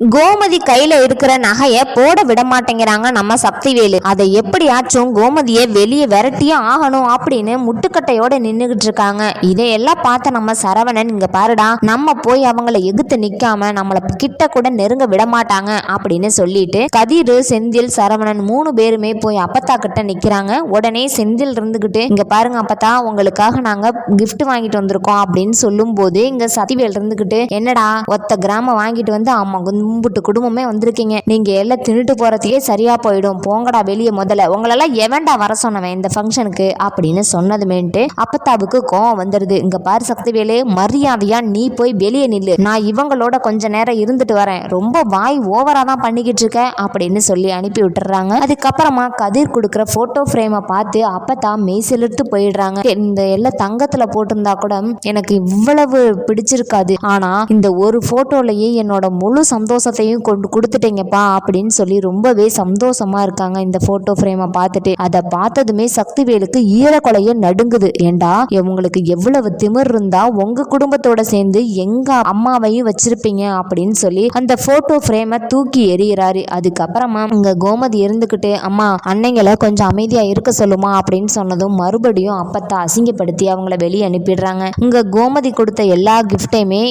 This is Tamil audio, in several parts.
கோமதி கையில இருக்கிற நகைய போட விட மாட்டேங்கிறாங்க நம்ம சக்திவேலு. அதை எப்படியாச்சும் கோமதியை வெளியே விரட்டியும் ஆகணும் அப்படின்னு முட்டுக்கட்டையோட நின்றுகிட்டு இருக்காங்க. இதையெல்லாம் பார்த்த நம்ம சரவணன் இங்க பாருடா நம்ம போய் அவங்கள எகுத்து நிக்காம நம்மள கிட்ட கூட நெருங்க விட மாட்டாங்க அப்படின்னு சொல்லிட்டு கதிர் செந்தில் சரவணன் மூணு பேருமே போய் அப்பத்தா கிட்ட நிக்கிறாங்க. உடனே செந்தில் இருந்துகிட்டு இங்க பாருங்க அப்பத்தா உங்களுக்காக நாங்க கிஃப்ட் வாங்கிட்டு வந்திருக்கோம் அப்படின்னு சொல்லும் போது இங்க சதிவேல் இருந்துகிட்டு என்னடா ஒத்த கிராமம் வாங்கிட்டு வந்து ஆமா கும்பிட்டு குடும்பமே வந்திருக்கீங்க. நீங்க எல்லாம் தின்னுட்டு போகிறதையே சரியா போயிடும். போங்கடா வெளியே முதல்ல. உங்களெல்லாம் எவன்டா வர சொன்னவன் இந்த ஃபங்க்ஷனுக்கு அப்படின்னு சொன்னதுமேன்ட்டு அப்பத்தாவுக்கு கோவம் வந்துடுது இங்க பாரு சக்திவேலு மரியாதையா நீ போய் வெளியே நில்லு. நான் இவங்களோட கொஞ்ச நேரம் இருந்துட்டு வரேன். ரொம்ப வாய் ஓவரா தான் பண்ணிக்கிட்டு இருக்கேன் அப்படின்னு சொல்லி அனுப்பி விட்டுறாங்க. அதுக்கப்புறமா கதிர் கொடுக்குற போட்டோ ஃப்ரேமை பார்த்து அப்பத்தா மெய் செலுத்து போயிடுறாங்க. இந்த எல்லாம் தங்கத்துல போட்டிருந்தா கூட எனக்கு இவ்வளவு பிடிச்சிருக்காது. ஆனா இந்த ஒரு போட்டோலயே என்னோட முழு சந்தோஷம் சந்தோஷத்தையும் கொண்டு கொடுத்துட்டீங்கப்பா அப்படின்னு சொல்லி ரொம்பவே சந்தோஷமா இருக்காங்க இந்த போட்டோ ஃப்ரேமை பார்த்துட்டு. அதை பார்த்ததுமே சக்திவேலுக்கு ஈரக்கொலைய நடுங்குது. ஏண்டா உங்களுக்கு எவ்வளவு திமிர் இருந்தா உங்க குடும்பத்தோட சேர்ந்து எங்க அம்மாவையும் வச்சிருப்பீங்க அப்படின்னு சொல்லி அந்த போட்டோ ஃப்ரேமை தூக்கி எறிகிறாரு. அதுக்கப்புறமா இங்க கோமதி இருந்துகிட்டு அம்மா அன்னைங்களை கொஞ்சம் அமைதியா இருக்க சொல்லுமா? அப்படின்னு சொன்னதும் மறுபடியும் அப்பத்தா அசிங்கப்படுத்தி அவங்கள வெளியே அனுப்பிடுறாங்க. இங்க கோமதி கொடுத்த எல்லா கிஃப்டையுமே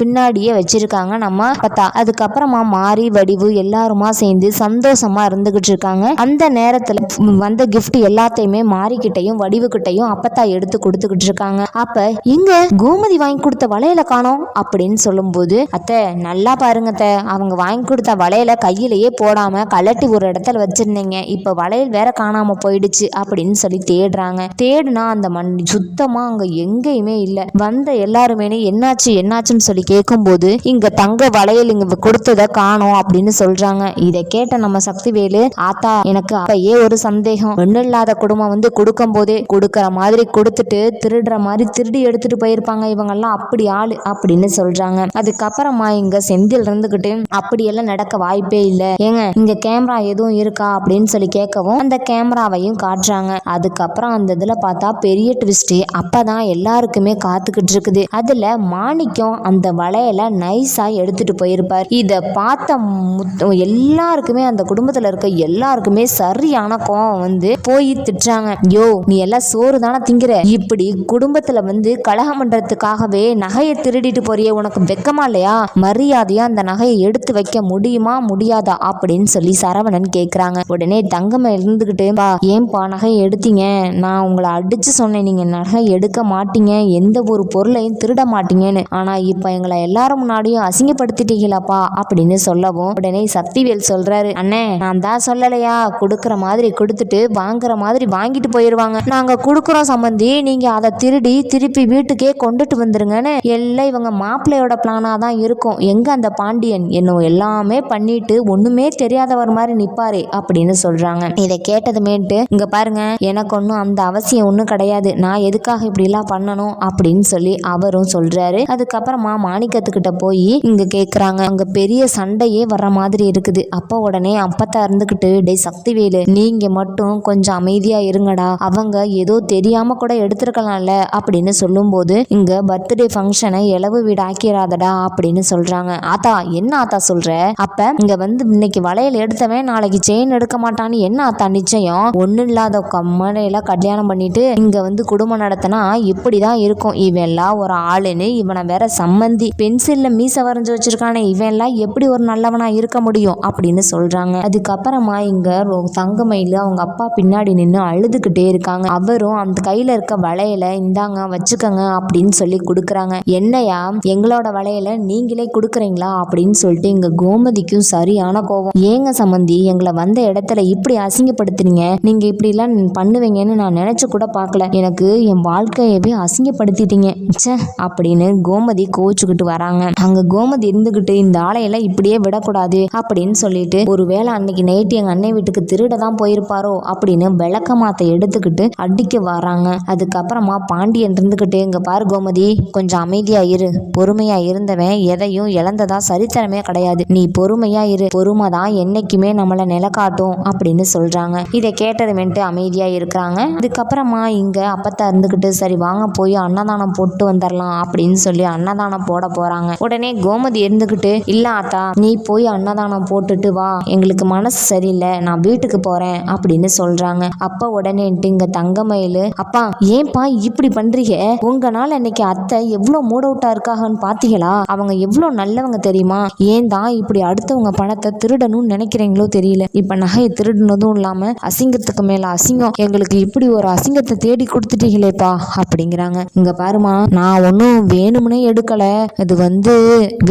பின்னாடியே வச்சிருக்காங்க நம்ம அப்பத்தா. அதுக்கப்புறம் மாறி வடிவு எல்லாருமா சேர்ந்து சந்தோஷமா இருந்துகிட்டு இருக்காங்க. அந்த நேரத்துல வந்த கிஃப்ட் எல்லாத்தையுமே மாறிக்கிட்டையும் வடிவுகிட்டையும் அப்பத்தா எடுத்து கொடுத்துக்கிட்டு இருக்காங்க. அப்ப இங்க கோமதி வாங்கி கொடுத்த வளையல காணோம்? அப்படின்னு சொல்லும்போது அத்தை நல்லா பாருங்க அத்தை. அவங்க வாங்கி கொடுத்த வளையல கையிலேயே போடாம கலட்டி ஒரு இடத்துல வச்சிருந்தீங்க. இப்ப வளையல் வேற காணாம போயிடுச்சு அப்படின்னு சொல்லி தேடுறாங்க. தேடுனா அந்த மண் சுத்தமா அங்க எங்கேயுமே இல்ல. வந்த எல்லாருமே என்னாச்சு என்னாச்சுன்னு சொல்லி கேட்கும்போது இங்க தங்க வளையல் இங்க கொடுத்ததை காணோம் அப்படின்னு சொல்றாங்க. இதை கேட்ட நம்ம சக்திவேலு ஆத்தா எனக்கு அப்பயே ஒரு சந்தேகம். ஒண்ணு இல்லாத குடும்பம் வந்து கொடுக்கும் போதே கொடுக்கற மாதிரி கொடுத்துட்டு திருடுற மாதிரி திருடி எடுத்துட்டு போயிருப்பாங்க. இவங்கெல்லாம் அப்படி ஆளு அப்படின்னு சொல்றாங்க. அதுக்கப்புறமா இங்க செந்தில் இருந்துகிட்டு அப்படியெல்லாம் நடக்க வாய்ப்பே இல்லை. ஏங்க இங்க கேமரா எதுவும் இருக்கா? அப்படின்னு சொல்லி கேட்கவும் அந்த கேமராவையும் காட்டுறாங்க. அதுக்கப்புறம் அந்த இதுல பார்த்தா பெரிய ட்விஸ்ட் அப்பதான் எல்லாருக்குமே காத்துக்கிட்டு இருக்குது. அதுல மாணிக்கம் அந்த வளையல நைஸா எடுத்துட்டு போயிருப்பார். இது பார்த்த முத்- எல்லாருக்குமே அந்த குடும்பத்துல இருக்க எல்லாருக்குமே சரியான கோவம் வந்து போய் திட்டுறாங்க. யோ நீ எல்லாம் சோறு தானே திங்கிற? இப்படி குடும்பத்துல வந்து கலகம் பண்றதுக்காகவே நகையை திருடிட்டு போறியே உனக்கு வெக்கமா இல்லையா? மரியாதையா அந்த நகையை எடுத்து வைக்க முடியுமா முடியாதா? அப்படின்னு சொல்லி சரவணன் கேக்குறாங்க. உடனே தங்கம் இருந்துகிட்டு பா ஏன்பா நகையை எடுத்தீங்க? நான் உங்களை அடிச்சு சொன்னேன். நீங்க நகை எடுக்க மாட்டீங்க. எந்த ஒரு பொருளையும் திருட மாட்டீங்கன்னு. ஆனா இப்ப எங்களை எல்லாரும் முன்னாடியும் அசிங்கப்படுத்திட்டீங்களாப்பா? அப்படின்னு சொல்லவும் உடனே சக்திவேல் சொல்றாரு அண்ணே நான் தான் சொல்லலையா? கொடுக்குற மாதிரி கொடுத்துட்டு வாங்குற மாதிரி வாங்கிட்டு போயிருவாங்க. நாங்க கொடுக்குறோம் சம்பந்தி. நீங்க அதை திருடி திருப்பி வீட்டுக்கே கொண்டுட்டு வந்துருங்கன்னு. எல்லாம் இவங்க மாப்பிள்ளையோட பிளானா தான் இருக்கும். எங்க அந்த பாண்டியன்? என்னும் எல்லாமே பண்ணிட்டு ஒண்ணுமே தெரியாதவர் மாதிரி நிப்பாரு அப்படின்னு சொல்றாங்க. இதை கேட்டதுமேட்டு இங்க பாருங்க எனக்கு ஒன்றும் அந்த அவசியம் ஒன்றும் கிடையாது. நான் எதுக்காக இப்படிலாம் பண்ணணும்? அப்படின்னு சொல்லி அவரும் சொல்றாரு. அதுக்கப்புறமா மாணிக்கத்துக்கிட்ட போய் இங்க கேக்குறாங்க. அங்க பெரிய பெரிய சண்டையே வர்ற மாதிரி இருக்குது. அப்போ உடனே அப்பத்தா இருந்துகிட்டு டே சக்திவேலு நீங்க மட்டும் கொஞ்சம் அமைதியா இருங்கடா. அவங்க ஏதோ தெரியாம கூட எடுத்திருக்கலாம்ல அப்படின்னு சொல்லும்போது இங்க பர்த்டே ஃபங்க்ஷனை இளவு வீடு ஆக்கிராதடா அப்படின்னு சொல்றாங்க. ஆத்தா என்ன ஆத்தா சொல்ற? அப்ப இங்க வந்து இன்னைக்கு வளையல் எடுத்தவன் நாளைக்கு செயின் எடுக்க மாட்டான்னு என்ன ஆத்தா நிச்சயம்? ஒன்றும் இல்லாத கம்மனையில கல்யாணம் பண்ணிட்டு இங்க வந்து குடும்பம் நடத்தினா இப்படிதான் இருக்கும். இவன் எல்லாம் ஒரு ஆளுன்னு இவனை வேற சம்மந்தி. பென்சில்ல மீச வரைஞ்சு வச்சிருக்கானே இவன் எல்லாம் எப்படி ஒரு நல்லவனா இருக்க முடியும் அப்படின்னு சொல்றாங்க. அதுக்கப்புறமா இங்க ரொ- தங்கமயில் அவங்க அப்பா பின்னாடி நின்று அழுதுகிட்டே இருக்காங்க. அவரும் அந்த கையில இருக்க வளையல இந்தாங்க வச்சுக்கோங்க அப்படின்னு சொல்லி கொடுக்குறாங்க. என்னையா எங்களோட வளையல நீங்களே கொடுக்குறீங்களா? அப்படின்னு சொல்லிட்டு இங்க கோமதிக்கும் சரியான கோவம். ஏங்க சம்மந்தி எங்களை வந்த இடத்துல இப்படி அசிங்கப்படுத்துறீங்க நீங்க இப்படி எல்லாம் பண்ணுவீங்கன்னு நான் நினைச்சு கூட பார்க்கல. எனக்கு என் வாழ்க்கையவே அசிங்கப்படுத்திட்டீங்க. ச்சே அப்படின்னு கோமதி கோச்சுக்கிட்டு வராங்க. அங்க கோமதி இருந்துகிட்டு இந்த ஆளையெல்லாம் இப்படியே விடக்கூடாது அப்படின்னு சொல்லிட்டு ஒருவேளை அன்னைக்கு நைட்டு எங்க அண்ணன் வீட்டுக்கு திருட தான் போயிருப்பாரோ? அப்படின்னு விளக்கமாத்தை எடுத்துக்கிட்டு அடிக்க வராங்க. அதுக்கப்புறமா பாண்டியன் இருந்துகிட்டு இங்க பாரு கோமதி கொஞ்சம் அமைதியா இரு. பொறுமையா இருந்தவன் எதையும் இழந்ததா சரித்திரமே கிடையாது. நீ பொறுமையா இரு. பொறுமை தான் என்னைக்குமே நம்மளை நிலக்காட்டும் அப்படின்னு சொல்றாங்க. இதை கேட்டதுமேட்டு அமைதியா இருக்கிறாங்க. அதுக்கப்புறமா இங்க அப்பத்தா இருந்துகிட்டு சரி வாங்க போய் அன்னதானம் போட்டு வந்துடலாம் அப்படின்னு சொல்லி அன்னதானம் போட போறாங்க. உடனே கோமதி இருந்துகிட்டு இல்ல ஆத்தா நீ போய் அன்னதானம் போட்டுட்டு வா. எங்களுக்கு மனசு சரியில்லை. நான் வீட்டுக்கு போறேன் அப்படின்னு சொல்றாங்க. அப்பா உடனேன்ட்டு இங்க தங்கமயில் அப்பா ஏன்பா இப்படி பண்றீங்க? உங்கனால இன்னைக்கு அத்தை எவ்வளோ மூட் அவுட்டா இருக்காங்கன்னு பாத்தீங்களா? அவங்க எவ்வளோ நல்லவங்க தெரியுமா? ஏன் தான் இப்படி அடுத்தவங்க பணத்தை திருடணும்னு நினைக்கிறீங்களோ தெரியல. இப்ப நகையை திருடுனதும் இல்லாம அசிங்கத்துக்கு மேல அசிங்கம். எங்களுக்கு இப்படி ஒரு அசிங்கத்தை தேடி கொடுத்துட்டீங்களேப்பா அப்படிங்கிறாங்க. இங்க பாருமா நான் ஒன்றும் வேணும்னே எடுக்கல. இது வந்து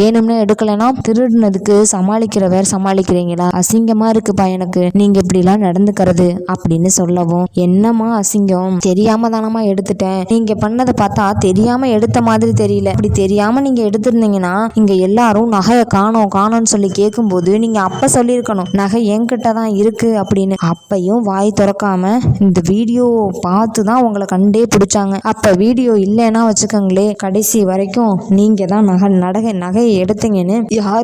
வேணும்னே எடுக்கலைன்னா திருடினதுக்கு சமாளிக்கிறவர் சமாளிக்கிறீங்களா? அசிங்கமா இருக்குப்பா எனக்கு. நீங்க இப்படிலாம் நடந்துக்கிறது அப்படின்னு சொல்லவும் என்னம்மா அசிங்கம்? தெரியாம தானம்மா எடுத்துட்டேன். நீங்க பண்ணதை பார்த்தா தெரியாம எடுத்த மாதிரி தெரியல. இப்படி தெரியாம நீங்க எடுத்திருந்தீங்கன்னா இங்க எல்லாரும் நகையை காணோம் காணோம்னு சொல்லி கேட்கும்போது நீங்க அப்ப சொல்லியிருக்கணும். நகை என்கிட்ட தான் இருக்கு அப்படின்னு. அப்பையும் வாய் திறக்காம இந்த வீடியோ பார்த்து தான் உங்களை கண்டே பிடிச்சாங்க. அப்ப வீடியோ இல்லைன்னா வச்சுக்கோங்களே கடைசி வரைக்கும் நீங்க தான் நகை நகை நகையை எடுத்தீங்கன்னு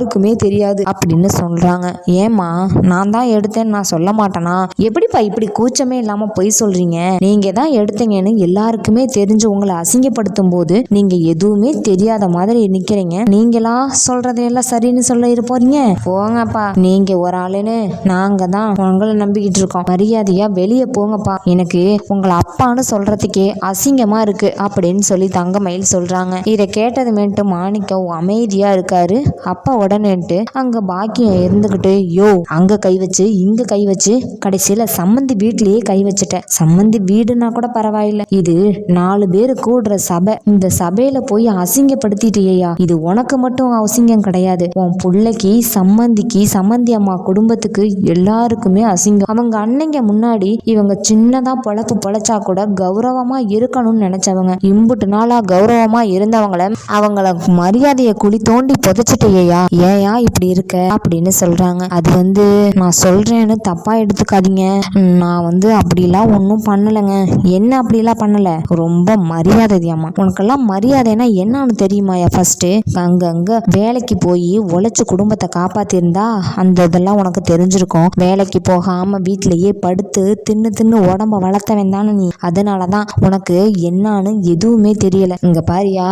யாருக்குமே தெரியாது அப்படின்னு சொல்றாங்க. ஏம்மா நான் தான் எடுத்தேன்னு நான் சொல்ல மாட்டேனா? எப்படிப்பா இப்படி கூச்சமே இல்லாம பொய் சொல்றீங்க? நீங்க தான் எடுத்தீங்கன்னு எல்லாருக்குமே தெரிஞ்சு உங்களை அசிங்கப்படுத்தும் போது நீங்க எதுவுமே தெரியாத மாதிரி நிக்கிறீங்க. நீங்களா சொல்றதையெல்லாம் சரின்னு சொல்ல இருப்போறீங்க போங்கப்பா நீங்க ஒரு ஆளுன்னு நாங்க தான் உங்களை நம்பிக்கிட்டு இருக்கோம். மரியாதையா வெளியே போங்கப்பா. எனக்கு உங்களை அப்பான்னு சொல்றதுக்கே அசிங்கமா இருக்கு அப்படின்னு சொல்லி தங்கமயில் சொல்றாங்க. இதை கேட்டதுமேட்டு மாணிக்கம் அமைதியா இருக்காரு. அப்பாவோட உடனேன்ட்டு அங்க பாக்கியம் இருந்துகிட்டு யோ அங்க கை வச்சு இங்க கை வச்சு கடைசியில சம்மந்தி வீட்லயே கை வச்சுட்டேன் சம்மந்தி வீடுனா கூட பரவாயில்ல. இது நாலு பேர் கூடுற சபை. இந்த சபையில போய் அசிங்கப்படுத்திட்டியா இது உனக்கு மட்டும் அசிங்கம் கிடையாது. உன் பிள்ளைக்கு சம்மந்திக்கு சம்மந்தி அம்மா குடும்பத்துக்கு எல்லாருக்குமே அசிங்கம். அவங்க அன்னைங்க முன்னாடி இவங்க சின்னதா பொழப்பு பொழைச்சா கூட கௌரவமா இருக்கணும்னு நினைச்சவங்க. இம்புட்டு நாளா கௌரவமா இருந்தவங்கள அவங்கள மரியாதையை குழி தோண்டி புதைச்சிட்டேயா ஏயா இப்படி இருக்க? அப்படின்னு சொல்றாங்க. அது வந்து நான் சொல்றேன்னு தப்பா எடுத்துக்காதீங்க. நான் வந்து அப்படிலாம் ஒன்றும் பண்ணலைங்க. என்ன அப்படிலாம் பண்ணல? ரொம்ப மரியாதை மரியாதையாம்மா உனக்கெல்லாம் மரியாதைனா என்னன்னு தெரியுமாயா ஃபர்ஸ்ட் அங்கங்கே வேலைக்கு போய் உழைச்சு குடும்பத்தை காப்பாத்திருந்தா அந்த இதெல்லாம் உனக்கு தெரிஞ்சிருக்கும். வேலைக்கு போகாம வீட்டிலேயே படுத்து தின்னு தின்னு உடம்ப வளர்த்தவன் தானே நீ. அதனால தான் உனக்கு என்னன்னு எதுவுமே தெரியல. இங்க பாரியா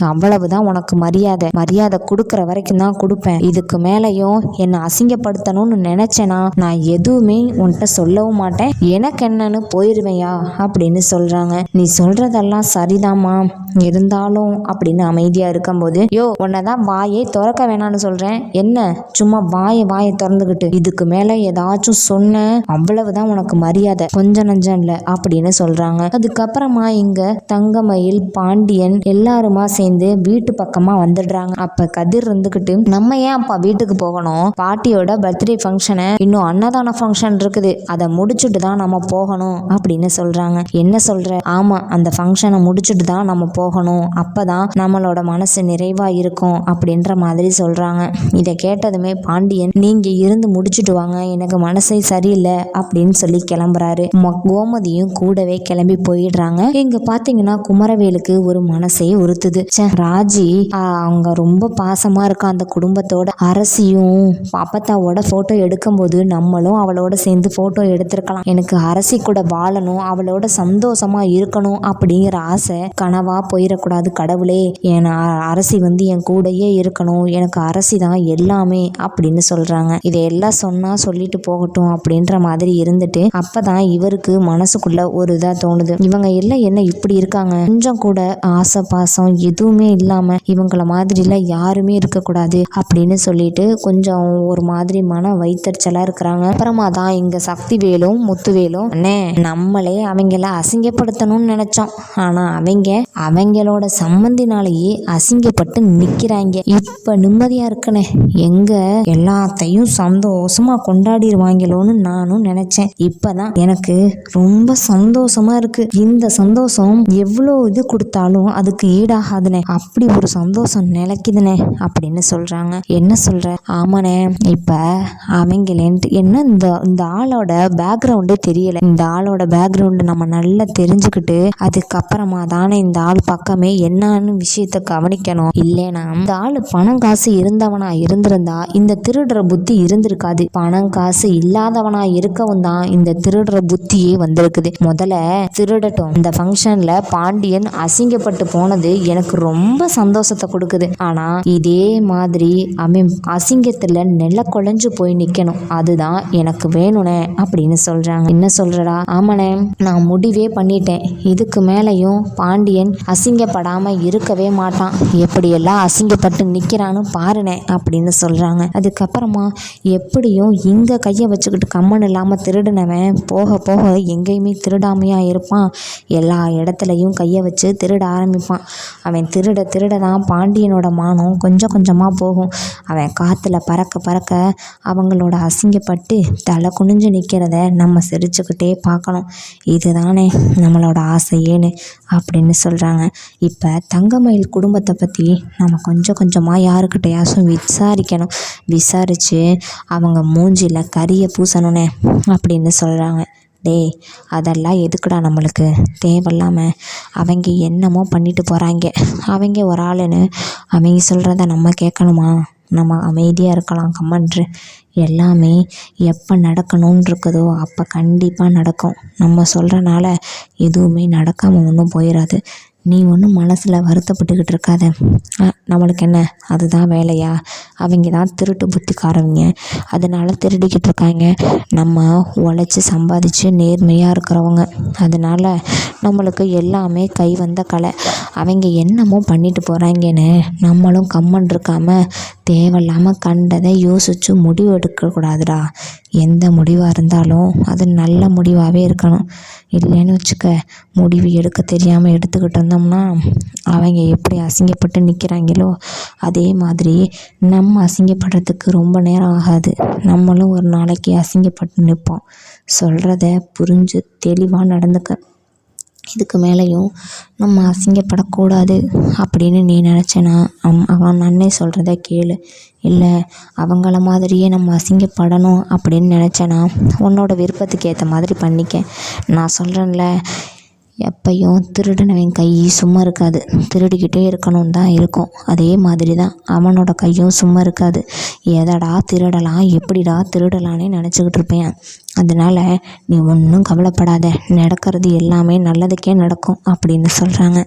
அவ்வளவுதான் உனக்கு மரியாதை. மரியாதை கொடுக்குற வரைக்கும் தான் கொடுப்பேன். இதுக்கு மேலேயும் என்னை அசிங்கப்படுத்தணும்னு நினைச்சேனா நான் எதுவுமே உன்கிட்ட சொல்லவும் மாட்டேன். எனக்கு என்னன்னு போயிருவேயா அப்படின்னு சொல்றாங்க. நீ சொல்றதெல்லாம் சரிதாம்மா. இருந்தாலும் அப்படின்னு அமைதியா இருக்கும்போது யோ உன்னதான் வாயை திறக்க வேணாம்னு சொல்றேன். என்ன? சும்மா வாயை வாயை திறந்துக்கிட்டு இதுக்கு மேல ஏதாச்சும் சொன்ன அவ்வளவுதான் உனக்கு மரியாதை. கொஞ்சம் நஞ்சம் இல்ல அப்படின்னு சொல்றாங்க. அதுக்கப்புறமா இங்க தங்கமயில் பாண்டியன் எல்லாருமா சேர்ந்து வீட்டு பக்கமா வந்துடுறாங்க. அப்ப கதிர் இருந்துகிட்டு நம்ம ஏன் அப்பா வீட்டுக்கு போகணும்? பாட்டியோட பர்த்டே ஃபங்க்ஷனை இன்னும் அன்னதான ஃபங்க்ஷன் இருக்குது. அதை முடிச்சுட்டு தான் நம்ம போகணும் அப்படின்னு சொல்றாங்க. என்ன சொல்ற? ஆமா அந்த ஃபங்க்ஷனை முடிச்சுட்டு தான் நம்ம போகணும். அப்பதான் நம்மளோட மனசு நிறைவா இருக்கும் அப்படின்ற மாதிரி சொல்றாங்க. இதை கேட்டதுமே பாண்டியன் நீங்க இருந்து முடிச்சுட்டு வாங்க. எனக்கு மனசே சரியில்லை அப்படின்னு சொல்லி கிளம்புறாரு. ம- கோமதியும் கூடவே கிளம்பி போயிடுறாங்க. இங்க பாத்தீங்கன்னா குமரவேலுக்கு ஒரு மனசே உறுத்துது. ச்சே, ராஜி அவங்க ரொம்ப பாசமா இருக்கா அந்த குடும்பத்தோட அரசியும் அப்பத்தாவோட போட்டோ எடுக்கும்போது நம்மளும் அவளோட சேர்ந்து போட்டோ எடுத்திருக்கலாம். எனக்கு அரசி கூட வாழணும் அவளோட சந்தோஷமா இருக்கணும் அப்படிங்கிற ஆசை கனவா போயிடக்கூடாது கடவுளே. என் அ- அரசி வந்து என் கூடயே இருக்கணும் எனக்கு அரசி தான் எல்லாமே அப்படின்னு சொல்றாங்க. இதையெல்லாம் சொன்னா சொல்லிட்டு போகட்டும் அப்படின்ற மாதிரி இருந்துட்டு அப்பதான் இவருக்கு மனசுக்குள்ள ஒரு இதா தோணுது. இவங்க எல்லாம் என்ன இப்படி இருக்காங்க? கொஞ்சம் கூட ஆசை பாசம் எதுவுமே இல்லாம இவங்கள மாதிரிலாம் யாருமே இருக்கக்கூடாது. அப்படின்னு சொல்லிட்டு கொஞ்சம் ஒரு மாதிரி மன வைத்தறிச்சலா இருக்கிறாங்க. அப்புறமா தான் இங்க சக்தி வேலும் முத்துவேலும் அண்ணே நம்மளே அவங்கள அசிங்கப்படுத்தணும்னு நினைச்சோம். ஆனா அவங்க அவங்களோட சம்மந்தினாலேயே அசிங்கப்பட்டு நிக்கிறாங்க. இப்ப நிம்மதியா இருக்கனே. எங்க எல்லாத்தையும் சந்தோஷமா கொண்டாடிடுவாங்களோன்னு நானும் நினைச்சேன். இப்பதான் எனக்கு ரொம்ப சந்தோஷமா இருக்கு. இந்த சந்தோஷம் எவ்வளோ இது கொடுத்தாலும் அதுக்கு ஈடாகாதுனே. அப்படி ஒரு சந்தோஷம் நிலைக்குதுனே அப்படின்னு சொல்கிறாங்க என்ன சொல்கிற ஆமாண்ணே இப்போ அவங்களேன்ட்டு என்ன இந்த இந்த ஆளோட பேக்ரவுண்டே தெரியலை. இந்த ஆளோட பேக்ரவுண்டு நம்ம நல்லா தெரிஞ்சுக்கிட்டு அதுக்கப்புறமா தானே இந்த ஆள் பக்கமே என்னான்னு விஷயத்த கவனிக்கணும். இல்லைனா இந்த ஆள் பணம் காசு இருந்தவனா இருந்திருந்தா இந்த திருடுற புத்தி இருந்திருக்காது. பணம் காசு இல்லாதவனா இருக்கவும் தான் இந்த திருடுற புத்தியே வந்திருக்குது. முதல்ல திருடட்டும். இந்த ஃபங்க்ஷன்ல பாண்டியன் அசிங்கப்பட்டு போனது எனக்கு ரொம்ப சந்தோஷத்தை கொடுக்குது. ஆனா இதே மாதிரி அவன் அசிங்கத்தில் நெல்ல குழஞ்சு போய் நிற்கணும் அதுதான் எனக்கு வேணுனே அப்படின்னு சொல்கிறாங்க என்ன சொல்கிறடா ஆமாண்ணே நான் முடிவே பண்ணிட்டேன். இதுக்கு மேலேயும் பாண்டியன் அசிங்கப்படாமல் இருக்கவே மாட்டான். எப்படியெல்லாம் அசிங்கப்பட்டு நிற்கிறான்னு பாருனே அப்படின்னு சொல்கிறாங்க அதுக்கப்புறமா எப்படியும் இங்கே கையை வச்சுக்கிட்டு கம்மன் இல்லாமல் திருடினவன் போக போக எங்கேயுமே திருடாமையாக இருப்பான். எல்லா இடத்துலையும் கையை வச்சு திருட ஆரம்பிப்பான். அவன் திருட திருட தான் பாண்டியனோட மானம் கொஞ்சம் கொஞ்சமாக போகும். அவன் காற்றுல பறக்க பறக்க அவங்களோட அசிங்கப்பட்டு தலை குனிஞ்சு நிற்கிறத நம்ம சிரிச்சுக்கிட்டே பார்க்கணும். இதுதானே நம்மளோட ஆசையேன்னு அப்படின்னு சொல்கிறாங்க இப்போ தங்கமயில் குடும்பத்தை பற்றி நம்ம கொஞ்சம் கொஞ்சமாக யாருக்கிட்டையாச்சும் விசாரிக்கணும். விசாரித்து அவங்க மூஞ்சியில் கறியை பூசணுனே அப்படின்னு சொல்கிறாங்க டேய் அதெல்லாம் எதுக்குடா நம்மளுக்கு? தேவையில்லாமல் அவங்க என்னமோ பண்ணிட்டு போகிறாங்க அவங்க ஒரு ஆளுன்னு அவங்க சொல்கிறத நம்ம கேட்கணுமா? நம்ம அமைதியாக இருக்கலாம் கம்மன்று எல்லாமே எப்போ நடக்கணும்னு இருக்குதோ அப்போ கண்டிப்பாக நடக்கும். நம்ம சொல்கிறனால எதுவுமே நடக்காமல் ஒன்றும் போயிடாது நீ ஒன்றும் மனசில் வருத்தப்பட்டுக்கிட்டு இருக்காத. நம்மளுக்கு என்ன? அதுதான் வேலையா? அவங்க தான் திருட்டு புத்திக்காரவங்க. அதனால் திருடிக்கிட்டு இருக்காங்க. நம்ம உழைச்சி சம்பாதிச்சு நேர்மையாக இருக்கிறவங்க. அதனால நம்மளுக்கு எல்லாமே கை வந்த கலை அவங்க என்னமோ பண்ணிட்டு போகிறாங்கன்னு நம்மளும் கம்மன் இருக்காமல் தேவையில்லாமல் கண்டதை யோசித்து முடிவு எடுக்கக்கூடாதுடா எந்த முடிவாக இருந்தாலும் அது நல்ல முடிவாகவே இருக்கணும். இல்லைன்னு வச்சுக்க முடிவு எடுக்க தெரியாமல் எடுத்துக்கிட்டு இருந்தோம்னா அவங்க எப்படி அசிங்கப்பட்டு நிற்கிறாங்களோ அதே மாதிரி நம்ம அசிங்கப்படுறதுக்கு ரொம்ப நேரம் ஆகாது. நம்மளும் ஒரு நாளைக்கு அசிங்கப்பட்டு நிற்போம். சொல்கிறத புரிஞ்சு தெளிவாக நடந்துக்க. இதுக்கு மேலேயும் நம்ம அசிங்கப்படக்கூடாது அப்படின்னு நீ நினச்சேன்னா அம் அவன் அண்ணே சொல்கிறத கேளு. இல்லை அவங்கள மாதிரியே நம்ம அசிங்கப்படணும் அப்படின்னு நினச்சேன்னா உன்னோட விருப்பத்துக்கு ஏற்ற மாதிரி பண்ணிக்க. நான் சொல்கிறேன்ல எப்பையும் திருடினவன் கை சும்மா இருக்காது. திருடிக்கிட்டே இருக்கணும்னு தான் இருக்கும். அதே மாதிரி தான் அவனோட கையும் சும்மா இருக்காது. எதடா திருடலாம் எப்படிடா திருடலான்னு நினச்சிக்கிட்டு இருப்பேன். அதனால நீ ஒன்றும் கவலைப்படாத. நடக்கிறது எல்லாமே நல்லதுக்கே நடக்கும் அப்படின்னு சொல்கிறாங்க